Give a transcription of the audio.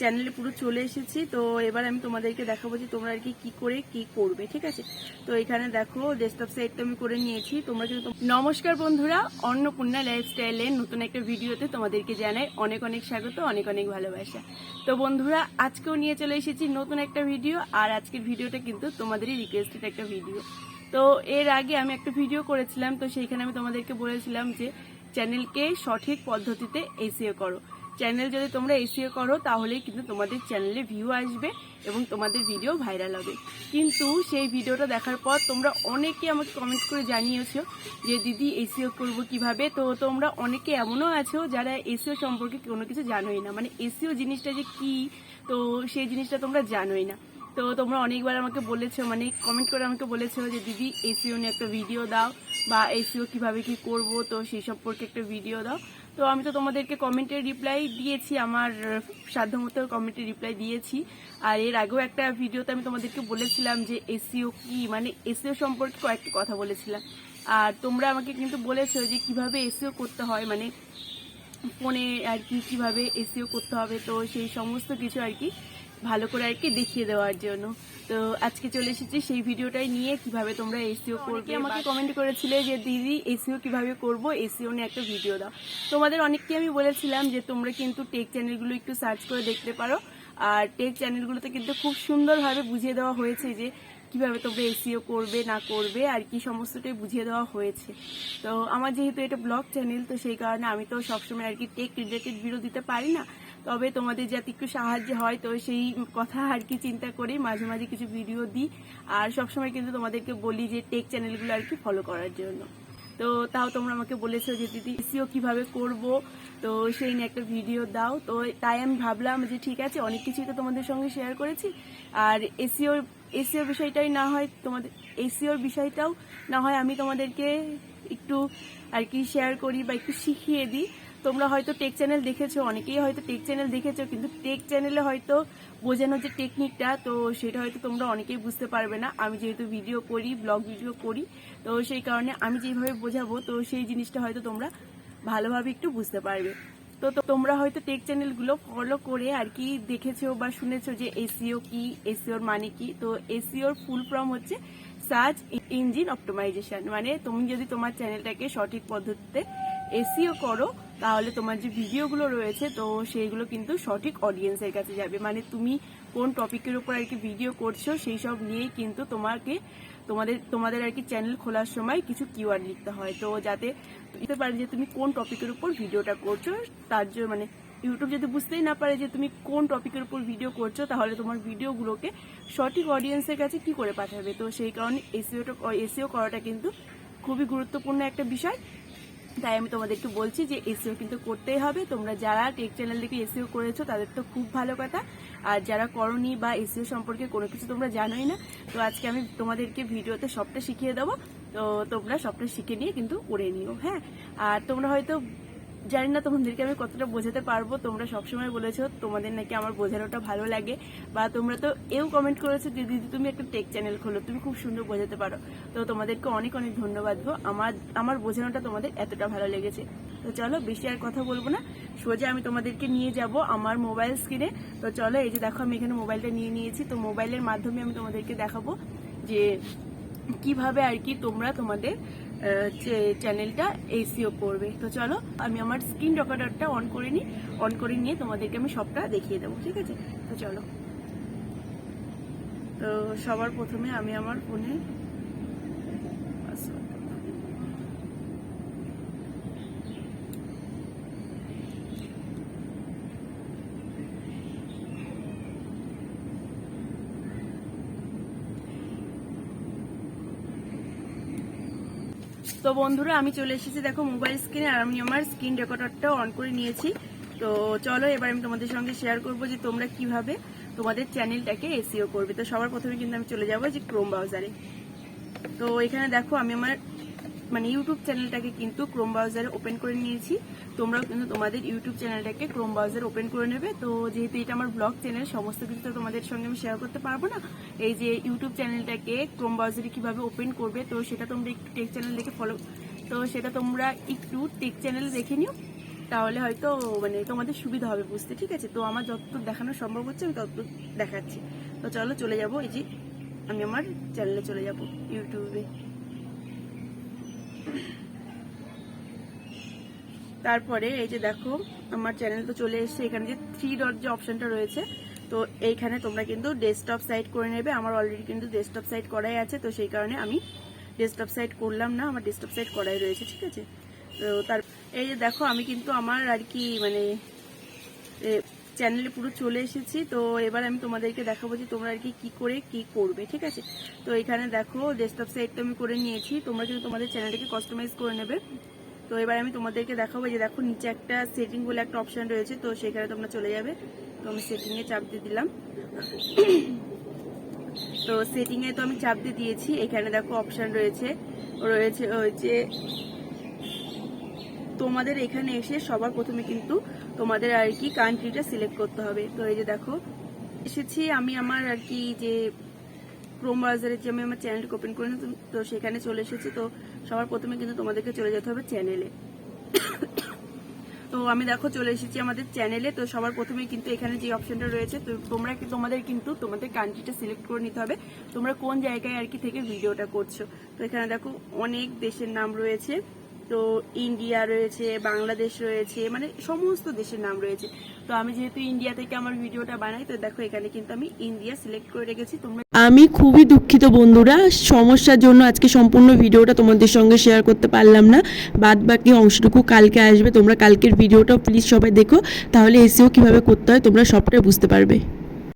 চ্যানেলে পুরো চলে এসেছি, তো এবার আমি তোমাদেরকে দেখাবো যে তোমরা আর কি কি করে, কি করবে, ঠিক আছে? তো এখানে দেখো ডেস্কটপ তো আমি করে নিয়েছি। তোমরা কিন্তু নমস্কার বন্ধুরা, অন্নপূর্ণা লাইফস্টাইলের নতুন একটা ভিডিওতে তোমাদেরকে জানাই অনেক অনেক স্বাগত, অনেক অনেক ভালোবাসা। তো বন্ধুরা, আজকেও নিয়ে চলে এসেছি নতুন একটা ভিডিও, আর আজকের ভিডিওটা কিন্তু তোমাদেরই রিকোয়েস্টেড একটা ভিডিও। তো এর আগে আমি একটা ভিডিও করেছিলাম, তো সেইখানে আমি তোমাদেরকে বলেছিলাম যে চ্যানেলকে সঠিক পদ্ধতিতে এসিও করো। চ্যানেল যদি তোমরা এসিও করো, তাহলেই কিন্তু তোমাদের চ্যানেলে ভিউ আসবে এবং তোমাদের ভিডিও ভাইরাল হবে। কিন্তু সেই ভিডিওটা দেখার পর তোমরা অনেকে আমাকে কমেন্ট করে জানিয়েছো যে, দিদি, এসিও করব কীভাবে? তো তোমরা অনেকে এমনও আছো যারা এসিও সম্পর্কে কোনো কিছু জানোই না। মানে এসিও জিনিসটা যে কি, তো সেই জিনিসটা তোমরা জানোই না। তো তোমরা অনেকবার আমাকে বলেছ মানে কমেন্ট করে আমাকে বলেছ যে, দিদি, এসিও নিয়ে একটা ভিডিও দাও বা এসিও কীভাবে কি করব? তো সেই সম্পর্কে একটা ভিডিও দাও। তো আমি তো তোমাদেরকে কমেন্টের রিপ্লাই দিয়েছি, আমার সাধ্যমতো কমেন্টের রিপ্লাই দিয়েছি। আর এর আগেও একটা ভিডিওতে আমি তোমাদেরকে বলেছিলাম যে এসিও কি মানে এসিও সম্পর্কে কয়েকটি কথা বলেছিলাম। আর তোমরা আমাকে কিন্তু বলেছ যে কীভাবে এসিও করতে হয় মানে ফোনে আর কি কীভাবে এসিও করতে হবে, তো সেই সমস্ত কিছু আর কি ভালো করে আর কি দেখিয়ে দেওয়ার জন্য। তো আজকে চলে এসেছি সেই ভিডিওটাই নিয়ে কীভাবে তোমরা এসিও করবে আমাকে কমেন্ট করেছিলে যে দিদি এসিও কীভাবে করব? এসিও নিয়ে একটা ভিডিও দাও। তোমাদের অনেককে আমি বলেছিলাম যে তোমরা কিন্তু টেক চ্যানেলগুলো একটু সার্চ করে দেখতে পারো। আর টেক চ্যানেলগুলোতে কিন্তু খুব সুন্দরভাবে বুঝিয়ে দেওয়া হয়েছে যে কীভাবে তোমরা এসিও করবে না করবে আর কি সমস্তটাই বুঝিয়ে দেওয়া হয়েছে। তো আমার যেহেতু এটা ব্লগ চ্যানেল তো সেই কারণে আমি তো সবসময় আর কি টেক রিলেটেড ভিডিও দিতে পারি না। তবে তোমাদের যাতে একটু সাহায্য হয়, তো সেই কথা আর কি চিন্তা করেই মাঝে মাঝে কিছু ভিডিও দিই। আর সবসময় কিন্তু তোমাদেরকে বলি যে টেক চ্যানেলগুলো আর কি ফলো করার জন্য। তো তাও তোমরা আমাকে বলেছ যে দিদি এসিও কীভাবে করব? তো সেই নিয়ে একটা ভিডিও দাও। তো তাই আমি ভাবলাম যে ঠিক আছে, অনেক কিছুই তো তোমাদের সঙ্গে শেয়ার করেছি। আর এসিওর এসিওর বিষয়টাই না হয় তোমাদের এসিওর বিষয়টাও না হয় আমি তোমাদেরকে একটু আর কি শেয়ার করি বা একটু শিখিয়ে দিই। তোমরা হয়তো টেক চ্যানেল দেখেছ, অনেকেই হয়তো টেক চ্যানেল দেখেছ, কিন্তু টেক চ্যানেলে হয়তো বোঝানোর যে টেকনিকটা তো সেটা হয়তো তোমরা অনেকেই বুঝতে পারবে না। আমি যেহেতু ভিডিও করি ব্লগ ভিডিও করি, তো সেই কারণে আমি যেভাবে বোঝাবো, তো সেই জিনিসটা হয়তো তোমরা ভালোভাবে একটু বুঝতে পারবে। তো তোমরা হয়তো টেক চ্যানেলগুলো ফলো করে আর কি দেখেছ বা শুনেছো যে এসিও কি এসিওর মানে কি? তো এসিওর ফুল ফর্ম হচ্ছে সার্চ ইঞ্জিন অপটোমাইজেশন মানে তুমি যদি তোমার চ্যানেলটাকে সঠিক পদ্ধতিতে এসিও করো তাহলে তোমার যে ভিডিওগুলো রয়েছে, তো সেইগুলো কিন্তু সঠিক অডিয়েন্সের কাছে যাবে। মানে তুমি কোন টপিকের উপর আর কি ভিডিও করছ, সেই সব নিয়েই কিন্তু তোমাকে, তোমাদের তোমাদের আর কি চ্যানেল খোলার সময় কিছু কিওয়ার্ড লিখতে হয়। তো যাতে বুঝতে পারে যে তুমি কোন টপিকের উপর ভিডিওটা করছ, তার জন্য মানে ইউটিউব যদি বুঝতেই না পারে যে তুমি কোন টপিকের উপর ভিডিও করছ, তাহলে তোমার ভিডিওগুলোকে সঠিক অডিয়েন্সের কাছে কি করে পাঠাবে? তো সেই কারণে এসিওটা এসিও করাটা কিন্তু খুবই গুরুত্বপূর্ণ একটা বিষয়। তাই আমি তোমাদেরকে বলছি যে এসিও কিন্তু করতেই হবে। তোমরা যারা টেক চ্যানেল দেখে এসিও করেছ, তাদের তো খুব ভালো কথা। আর যারা করনি বা এসিও সম্পর্কে কোনো কিছু তোমরা জানোই না, তো আজকে আমি তোমাদেরকে ভিডিওতে সবটা শিখিয়ে দেবো। তো তোমরা সবটা শিখে নিয়ে কিন্তু করে নিও হ্যাঁ? আর তোমরা হয়তো জানি না তোমাদেরকে আমি কতটা বোঝাতে পারব। তোমরা সবসময় বলেছ তোমাদের নাকি আমার বোঝানোটা ভালো লাগে। বা তোমরা তো এও কমেন্ট করেছ যে, দিদি, তুমি একটা টেক চ্যানেল খোলো, তুমি খুব সুন্দর বোঝাতে পারো। তো তোমাদেরকে অনেক অনেক ধন্যবাদ গো। আমার আমার বোঝানোটা তোমাদের এতটা ভালো লেগেছে। তো চলো, বেশি আর কথা বলব না। সোজা আমি তোমাদেরকে নিয়ে যাব আমার মোবাইল স্ক্রিনে তো চলো, এই যে দেখো, আমি এখানে মোবাইলটা নিয়ে নিয়েছি। তো মোবাইলের মাধ্যমে আমি তোমাদেরকে দেখাবো যে কীভাবে আর কি তোমরা তোমাদের চ্যানেলটা এসিও করবে। তো চলো, আমি আমার স্ক্রিন রেকর্ডারটা অন করে নিই। অন করে নিয়ে তোমাদেরকে আমি সবটা দেখিয়ে দেবো, ঠিক আছে? তো চলো। তো সবার প্রথমে আমি আমার ফোনে password টা বলে দিই। তো বন্ধুরা, আমি চলে এসেছি দেখো মোবাইল স্ক্রিনে আর আমি আমার স্ক্রিন রেকর্ডারটা অন করে নিয়েছি। তো চলো, এবার আমি তোমাদের সঙ্গে শেয়ার করব যে তোমরা কীভাবে তোমাদের চ্যানেলটাকে এসিও করবে। তো সবার প্রথমে কিন্তু আমি চলে যাব যে ক্রোম ব্রাউজারে তো এখানে দেখো, আমি আমার মানে ইউটিউব চ্যানেলটাকে কিন্তু ক্রোম ব্রাউজারে ওপেন করে নিয়েছি। তোমরাও কিন্তু তোমাদের ইউটিউব চ্যানেলটাকে ক্রোম ব্রাউজারে ওপেন করে নেবে। তো যেহেতু এটা আমার ব্লগ চ্যানেল সমস্ত কিছু তো তোমাদের সঙ্গে আমি শেয়ার করতে পারব না। এই যে ইউটিউব চ্যানেলটাকে ক্রোম ব্রাউজারে কীভাবে ওপেন করবে, তো সেটা তোমরা একটু টেক চ্যানেল দেখে ফলো তো সেটা তোমরা একটু টেক চ্যানেল দেখে নিও। তাহলে হয়তো মানে তোমাদের সুবিধা হবে বুঝতে, ঠিক আছে? তো আমার যতটুকু দেখানো সম্ভব হচ্ছে, আমি ততটুকু দেখাচ্ছি। তো চলো চলে যাব, এই যে আমি আমার চ্যানেলে চলে যাব ইউটিউবে তারপরে এই যে দেখো, আমার চ্যানেল তো চলে এসেছে, এখানে যে থ্রি ডট যে অপশনটা রয়েছে, তো এইখানে তোমরা কিন্তু ডেস্কটপ সাইট করে নেবে। আমার অলরেডি কিন্তু ডেস্কটপ সাইট করাই আছে, তো সেই কারণে আমি ডেস্কটপ সাইট করলাম না, আমার ডেস্কটপ সাইট করাই রয়েছে, ঠিক আছে? তো তার এই যে দেখো, আমি কিন্তু আমার আর কি মানে চ্যানেলে পুরো চলে এসেছি, তো এবার আমি তোমাদেরকে দেখাবো যে তোমরা আর কি কি করে, কি করবে, ঠিক আছে? তো এখানে দেখো ডেস্কটপ সাইট তো আমি করে নিয়েছি, তোমরা কিন্তু তোমাদের চ্যানেলটাকে কাস্টমাইজ করে নেবে। তো এবার আমি তোমাদেরকে দেখাবো যে দেখো, নিচে একটা সেটিং বলে একটা অপশান রয়েছে, তো সেখানে তোমরা চলে যাবে। তো আমি সেটিংয়ে চাপ দিয়ে দিলাম। তো সেটিংয়ে তো আমি চাপ দিয়ে দিয়েছি, এখানে দেখো অপশান রয়েছে রয়েছে হচ্ছে তোমাদের এখানে এসে সবার প্রথমে কিন্তু তোমাদের আর কি কান্ট্রিটা সিলেক্ট করতে হবে। তো এই যে দেখো, এসেছি আমি আমার আর কি যে ক্রোম ব্রাউজারে যে আমি আমার চ্যানেলটা ওপেন করে তো সেখানে চলে এসেছি। তো সবার প্রথমে কিন্তু তোমাদেরকে চলে যেতে হবে চ্যানেলে তো আমি দেখো চলে এসেছি আমাদের চ্যানেলে তো সবার প্রথমে কিন্তু এখানে যে অপশনটা রয়েছে, তো তোমরা কি তোমাদের কিন্তু তোমাদের কান্ট্রিটা সিলেক্ট করে নিতে হবে। তোমরা কোন জায়গায় আর কি থেকে ভিডিওটা করছ? তো এখানে দেখো অনেক দেশের নাম রয়েছে। তো ইন্ডিয়া রয়েছে, বাংলাদেশ রয়েছে মানে সমস্ত দেশের নাম রয়েছে। তো আমি যেহেতু ইন্ডিয়া থেকে আমার ভিডিওটা বানাই, তো দেখো এখানে কিন্তু আমি ইন্ডিয়া সিলেক্ট করে রেখেছি। তোমরা আমি খুবই দুঃখিত বন্ধুরা, সমস্যার জন্য আজকে সম্পূর্ণ ভিডিওটা তোমাদের সঙ্গে শেয়ার করতে পারলাম না। বাদ বাকি অংশটুকু কালকে আসবে, তোমরা কালকের ভিডিওটা প্লিজ সবাই দেখো, তাহলে এসেও কীভাবে করতে হয় তোমরা সবটাই বুঝতে পারবে।